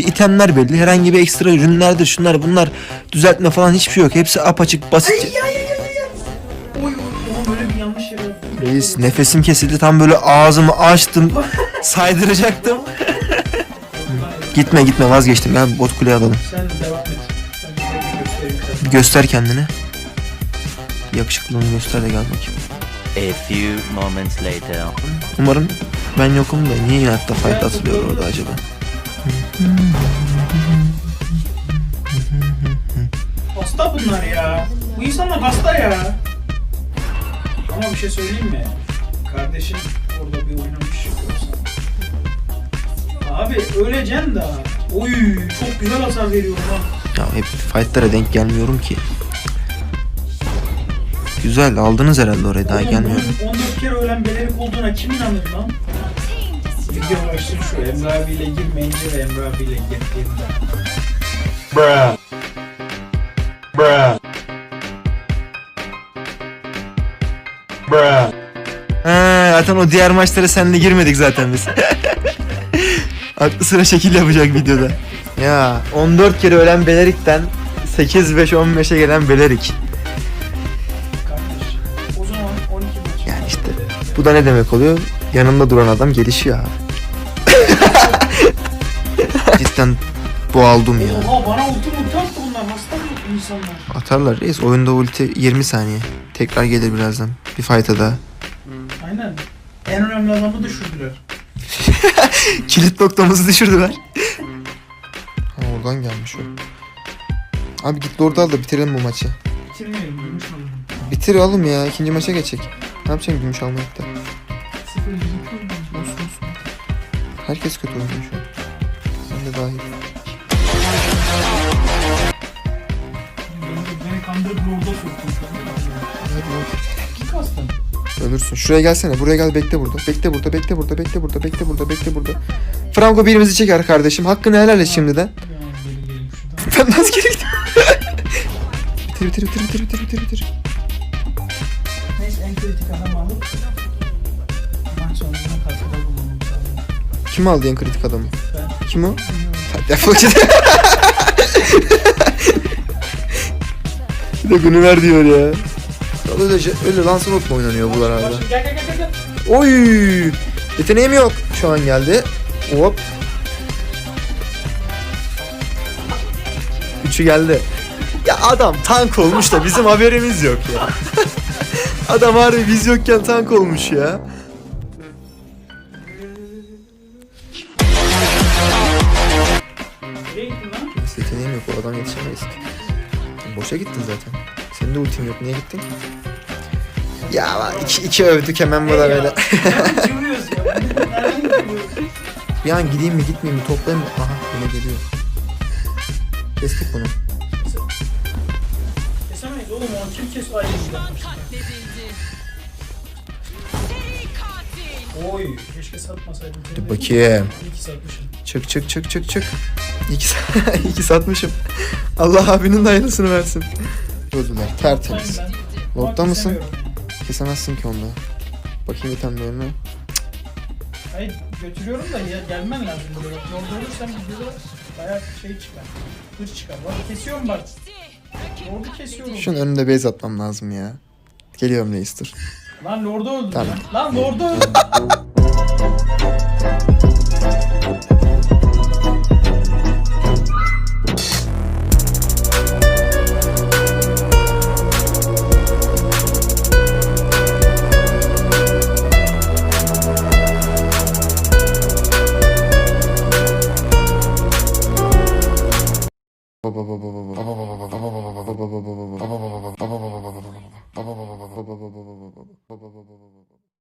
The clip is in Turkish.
itemler belli. Herhangi bir ekstra ürünlerdir şunlar bunlar düzeltme falan hiçbir şey yok. Hepsi apaçık basitçe. Oy oy oğlum böyle bir yanlış yere attım. Reis nefesim kesildi tam böyle ağzımı açtım saydıracaktım. gitme gitme vazgeçtim gel bot kuleye alalım. Sen devam et. Ben göster kendini. Yakışıklılığını göster de gel bakayım. A few moments later. Umarım ben yokum da niye inatla fight atılıyor orada acaba? Hasta bunlar ya. Bu insanlar hasta ya. Ama bir şey söyleyeyim mi? Kardeşin orada bir oynamış. Abi öleceksin da. Oy çok güzel hasar veriyor lan. Ya hep fightlara denk gelmiyorum ki. Güzel aldınız herhalde oraya daha Oğlum, gelmiyorum. bunun 14 kere ölen belerik olduğuna kim inanır lan? Video başlığı şu Emre abiyle girmeyince ve Emre abiyle girdiğimde. Bruh. Bruh. Bruh. Ha, zaten o diğer maçlara seninle girmedik zaten biz. Aklı sıra şekil yapacak videoda. Ya 14 kere ölen Belerik'ten 8-5-15'e gelen Belerik. Kardeş. O zaman 12 maç. Yani işte bu da ne demek oluyor? Yanında duran adam gelişiyor abi. Cidden boğaldım ya. Oha bana ulti ulti attı bunlar. Hasta mı insanlar? Atarlar reis. Oyunda ulti 20 saniye. Tekrar gelir birazdan. Bir fight'a daha. Aynen. En önemli adamı düşürdüler. Kilit noktamızı düşürdüler. Ha, oradan gelmiş o. Abi git orada al da bitirelim bu maçı. Bitirmeyelim. Gümüş alalım. Bitir oğlum ya. ikinci maça geçecek. Ne yapacaksın gümüş almayıp da? Sıfır yüzük olsun. Herkes kötü oynuyor şu an. De dahil. Beni, kandırıp soktun. Kastın? Ölürsün. Şuraya gelsene. Buraya gel bekle burada. Bekle burada, bekle burada, bekle burada, bekle burada, bekle burada. Franco birimizi çeker kardeşim. Hakkını helal et şimdiden. Ben nasıl geri bitir, bitir, bitir, bitir, bitir, bitir, bitir. Neyse en kritik adamı alıp Kim aldı en kritik adamı? Ben Kim o? Hadi defol git. Bir de günü ver diyor ya. Öyle, öyle Lancelot mu oynanıyor bu arada? Gel gel gel. gel. Oy! Yeteneğim yok. Şu an geldi. Hop. Üçü geldi. Ya adam tank olmuş da bizim haberimiz yok ya. adam harbi biz yokken tank olmuş ya. Yeteneğim yok. O adam yetişemeyiz ki. Boşa gittin zaten. Senin de ultin yok. Niye gittin? Ya lan iki, iki övdük hemen bu da böyle. Çeviriyoruz? Bir an gideyim mi gitmeyeyim mi toplayayım mı? Aha yine geliyor. Kestik bunu. Kesemeyiz oğlum onu kim kes ayrıca Oy keşke satmasaydım. Dur bakayım. İyi ki satmışım. Çık çık çık çık çık. İki, sa- iki satmışım. Allah abinin de hayırlısını versin. Öldüler tertemiz. Lord'da mısın? Kesemezsin ki onu. Bakayım itemlerine. Hayır götürüyorum da ya, gelmen lazım buraya. Yolda ölürsem videoda bayağı şey çıkar. Hır çıkar. Bak kesiyorum bak. Lord'u kesiyorum. Şunun önünde base atmam lazım ya. Geliyorum dur. Lan Lord'u öldürdü. Tamam. Lan Lord'u öldürdü. Baba baba baba baba baba baba baba baba baba baba baba